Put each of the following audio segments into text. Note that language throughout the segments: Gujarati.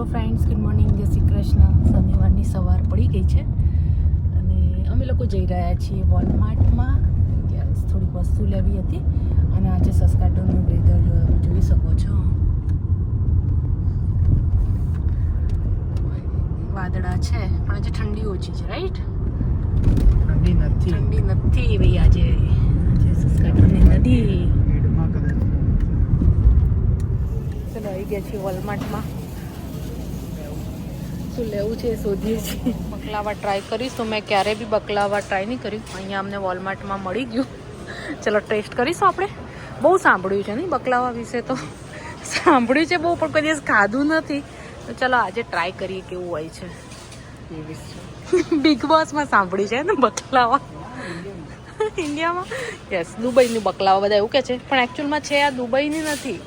હેલો ફ્રેન્ડ્સ ગુડ મોર્નિંગ જય શ્રી કૃષ્ણ. શનિવારની સવાર પડી ગઈ છે. અને અમે લોકો જઈ રહ્યા છીએ વોલમાર્ટમાં. યસ થોડીક વસ્તુ લેવી હતી. અને આજે સસ્કાટોનું વેધર જોઈ શકો છો. વાદળા છે પણ આજે ઠંડી ઓછી છે રાઈટ ઠંડી નથી. ઠંડી નથી ભાઈ આજે. આજે સસ્કાટોની નદી. ચલો આવી ગયા છીએ વોલમાર્ટમાં. શું લેવું છે એ શોધીએ છીએ. બકલાવા ટ્રાય કરીશ તો મેં ક્યારે બી બકલાવા ટ્રાય નહીં કર્યું અહીંયા અમને વોલમાર્ટમાં મળી ગયું. ચલો ટેસ્ટ કરીશું આપણે. બહુ સાંભળ્યું છે નહીં બકલાવા વિશે તો. સાંભળ્યું છે બહુ પણ કોઈ દિવસ ખાધું નથી. તો ચલો આજે ટ્રાય કરીએ કેવું હોય છે. બિગ બોસમાં સાંભળ્યું છે ને બકલાવા? ઇન્ડિયામાં યસ દુબઈની બકલાવા બધા એવું કે છે. પણ એકચ્યુઅલમાં છે આ દુબઈની નથી.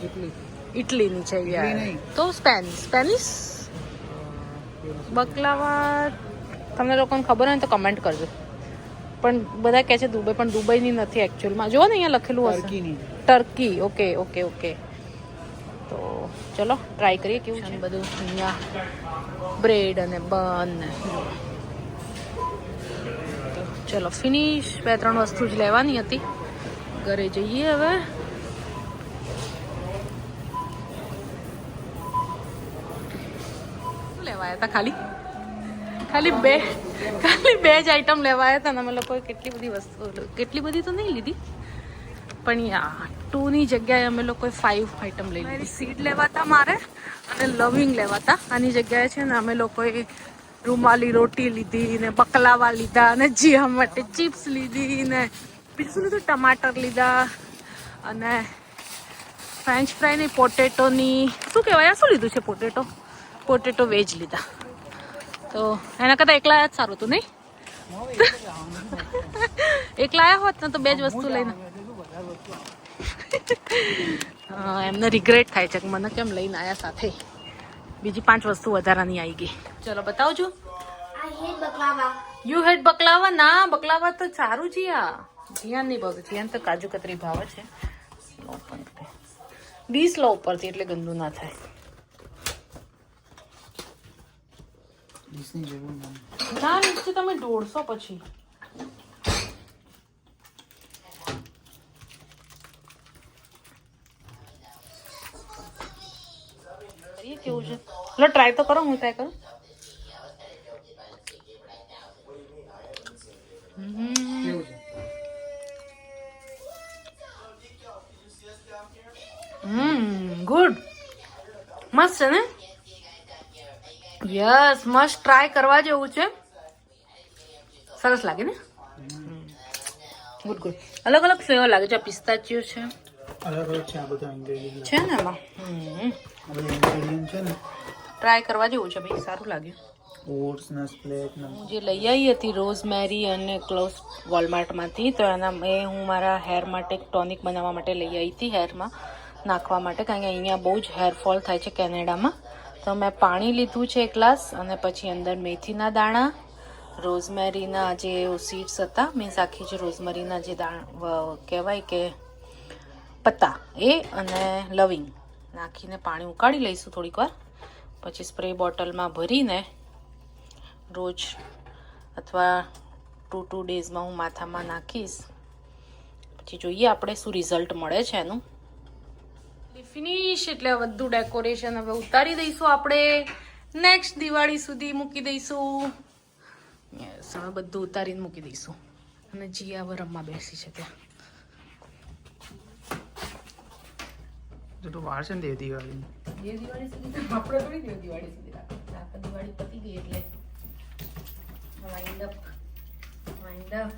ઇટલીની છે યાર. નહીં. તો સ્પેનિશ સ્પેનિશ બકલાવા તમને લોકોને ખબર હોય ને તો કમેન્ટ કરજો. પણ બધા કહે છે દુબઈ પણ દુબઈની નથી એકચ્યુઅલમાં જુઓ ને અહીંયા લખેલું હશે. ટર્કી. Okay okay okay. તો ચલો ટ્રાય કરીએ કેવું છે. બધું અહીંયા બ્રેડ અને બન. ચલો ફિનિશ બે ત્રણ વસ્તુ જ લેવાની હતી. ઘરે જઈએ હવે. આવ્યા હતા ખાલી? ખાલી બે ખાલી બે જ આઈટમ લેવા આવ્યા હતા ને અમે લોકોએ કેટલી બધી વસ્તુ, કેટલી બધી તો નહીં લીધી. પણ યા ટુની જગ્યાએ અમે લોકોએ ફાઈવ આઈટમ લઈ લીધી. સીડ લેવાતા મારે અને લવિંગ લેવાતા. આની જગ્યાએ છે ને અમે લોકોએ રૂમાલી રોટી લીધી ને બકલાવા લીધા અને જીઆ માટે ચિપ્સ લીધી ને બીજું લીધું ટમાટર લીધા અને ફ્રેન્ચ ફ્રાયની પોટેટોની શું કહેવાય? આ શું લીધું છે પોટેટો પોટેટો વેજ લીધા. તો એના કરતાં એકલા જ સારું હતું નહીં? એકલા આવ્યા હોત ને તો બે જ વસ્તુ લઈને. એમને રિગ્રેટ થાય છે કે મને કેમ લઈને આવ્યા સાથે? બીજી પાંચ વસ્તુ વધારાની આવી ગઈ. ચલો, બતાવજો. You had baklava? ના, બકલાવા તો સારું આ. જીયાન નહીં ભાવે જીયાન તો કાજુ કતરી ભાવે છે. લો પણ ડીશ લો ઉપરથી એટલે ગંદુ ના થાય. ડીશની જરૂર ના. ના નીચે તમે દોડશો પછી. કેવું છે? લો ટ્રાય તો કરો હું ટ્રાય કરું. ગુડ. મસ્ત છે ને? યસ મસ્ત ટ્રાય કરવા જેવું છે. સરસ લાગે ને? ગુડ ગુડ અલગ અલગ ફ્લેવર લાગે છે પિસ્તાચીઓ છે. અલગ અલગ છે આ બધા ઇન્ગ્રેડિયન્ટ છે ને એમાં ઇન્ગ્રેડિયન્ટ છે ને. ટ્રાય કરવા જેવું છે ભાઈ સારું લાગ્યું ઓટ્સ ના સ્પ્લેટ ના. હું જે લઈ આવી હતી રોઝમેરી અને ક્લોઝ વોલમાર્ટમાંથી તો એના એ હું મારા હેર માટે ટોનિક બનાવવા માટે લઈ આવી હતી હેરમાં નાખવા માટે કારણ કે અહીંયા બહુ જ હેરફોલ થાય છે કેનેડામાં. તો મેં પાણી લીધું છે એક ગ્લાસ અને પછી અંદર મેથીના દાણા, રોઝમેરીના જે સીડ્સ હતા, મીન્સ આખી જે રોઝમેરીના જે દાણા કહેવાય કે પત્તા, એ અને લવિંગ નાખીને પાણી ઉકાળી લઈશું થોડીક વાર. પછી સ્પ્રે બોટલમાં ભરીને રોજ અથવા ટુ ટુ ડેઝમાં હું માથામાં નાખીશ. પછી જોઈએ આપણે શું રિઝલ્ટ મળે છે એનું. ફિનિશ એટલે બધું ડેકોરેશન હવે ઉતારી દઈશું આપણે. નેક્સ્ટ દિવાળી સુધી મૂકી દઈશું. યસ હવે બધું ઉતારીને મૂકી દઈશું. અને જીયા હવે રમવા બેસી છે ત્યાં. તો વાર છે ને દેવ દિવાળી દેવ દિવાળી સુધી આપણે થોડી બે દિવાળી સુધી દિવાળી પતી ગઈ એટલે. વાઇન્ડ અપ વાઇન્ડ અપ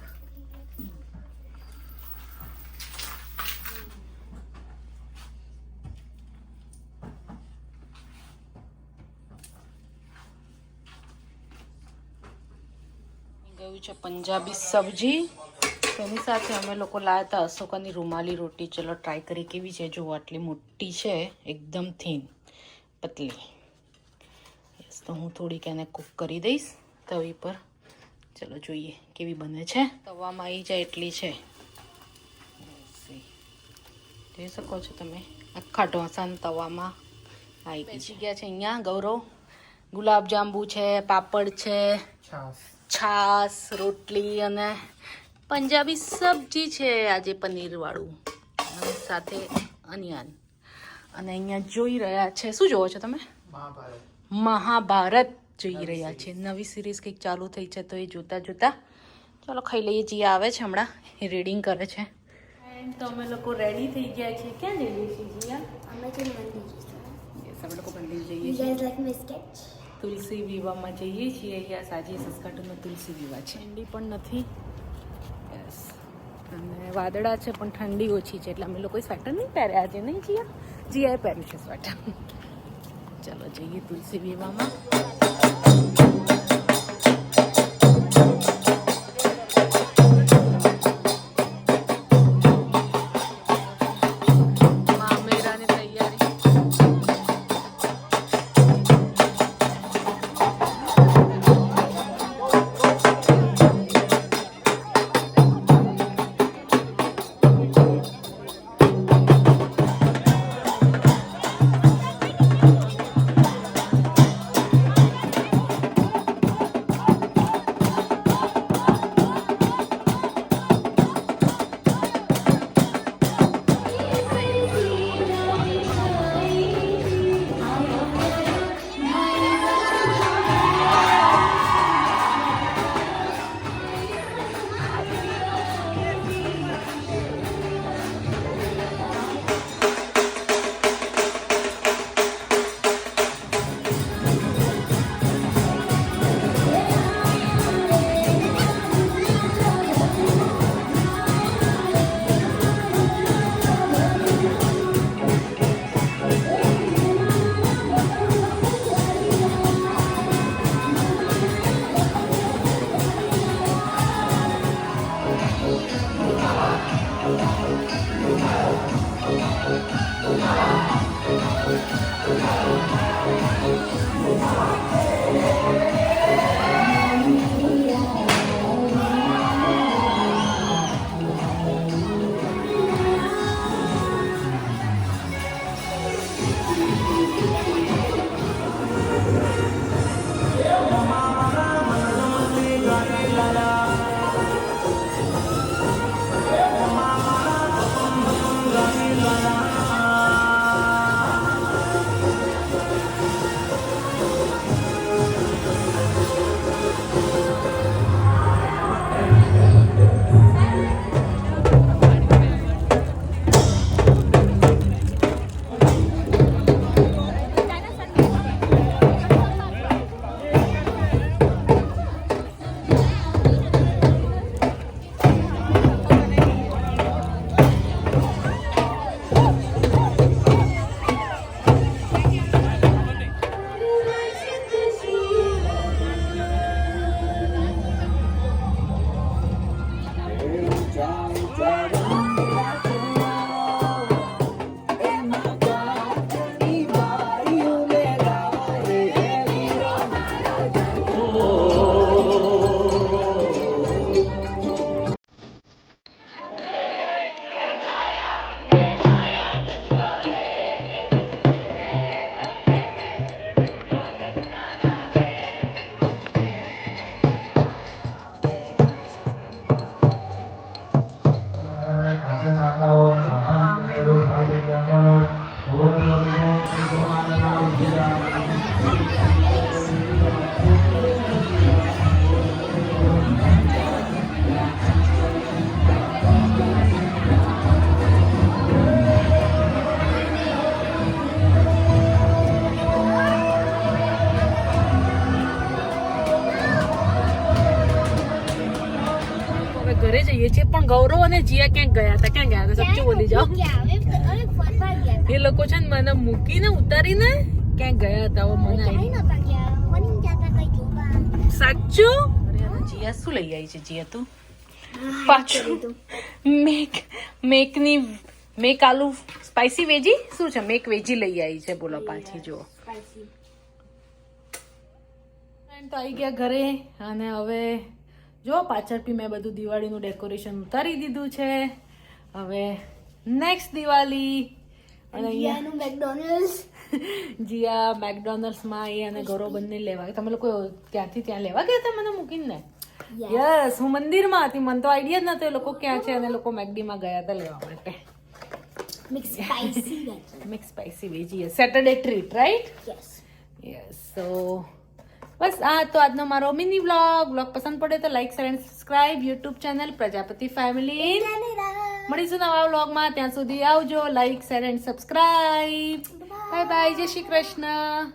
ગયું છે પંજાબી સબ્જી. તેની સાથે અમે લોકો લાવ્યા હતા અશોકાની રૂમાલી રોટી. ચલો ટ્રાય કરી કેવી છે. જો આટલી મોટી છે એકદમ થીન પતલી. યસ તો હું થોડીક એને કૂક કરી દઈશ તવી પર. ચલો જોઈએ કેવી બને છે. તવામાં આવી જાય એટલી છે. જોઈ શકો છો તમે આખા ઢોસાના તવામાં આવી ગયા છે અહીંયા. ગૌરવ ગુલાબ જાંબુ છે પાપડ છે. છાસ. છાસ રોટલી અને પંજાબી સબ્જી છે આજે પનીરવાળું. અને સાથે અનિયન. અને અહીંયા જોઈ રહ્યા છે. શું જોવો છો તમે? મહાભારત. મહાભારત જોઈ રહ્યા છે. નવી સિરીઝ કંઈક ચાલુ થઈ છે તો એ જોતા જોતા. ચાલો ખાઈ લઈએ. જે આવે છે હમણાં. એ રીડિંગ કરે છે. તો અમે લોકો રેડી થઈ ગયા છે ક્યાં જઈએ છીએ જીયા? અમે લોકો મંદિર જઈએ છીએ. તુલસી વિવાહમાં જઈએ છીએ અહીંયા સાજી સસ્કાટુમાં તુલસી વિવાહ છે. ઠંડી પણ નથી. યસ અને વાદળા છે પણ ઠંડી ઓછી છે એટલે અમે લોકોએ સ્વેટર નહીં પહેર્યા આજે નહીં જીયા. જીયાએ પહેર્યું છે સ્વેટર. ચાલો જઈએ તુલસી વિવાહમાં. જઈએ છીએ પણ ગૌરવ અને જીયા ક્યાંક ગયા હતા? ક્યાં ગયા હતા? સચ્ચું બોલી જાઓ. એ લોકો છે ને મને મૂકીને ઉતારીને ક્યાંક ગયા હતા હવે મને. સાચું? જીયા શું લઈ આવી છે? જીયા તું? પાછું. મેક મેકની મેક આલુ સ્પાઈસી વેજી શું છે? મેક વેજી લઈ આવી છે બોલો પાછી જુઓ. તો આવી ગયા ઘરે અને હવે જો પાછળથી મેં બધું દિવાળીનું ડેકોરેશન ઉતારી દીધું છે. હવે નેક્સ્ટ દિવાળી. અને અહીંયાનું મેકડોનલ્સ જીયા મેકડોનલ્ડ્સમાં એ અને ઘરો બંને લેવા તમે લોકો ત્યાંથી ત્યાં લેવા ગયા હતા મને મૂકીને? યસ હું મંદિરમાં હતી. મને તો આઈડિયા જ નતો એ લોકો ક્યાં છે અને લોકો મેકડીમાં ગયા હતા લેવા માટે. Mix spicy. Mix spicy veggie Saturday treat right yes yes so બસ આ તો આજનો મારો મિની વ્લોગ વ્લોગ પસંદ પડે તો like share and subscribe YouTube channel Prajapati family. મળીશું નવા વ્લોગમાં ત્યાં સુધી આવજો. Like share and subscribe bye bye જય શ્રી કૃષ્ણ.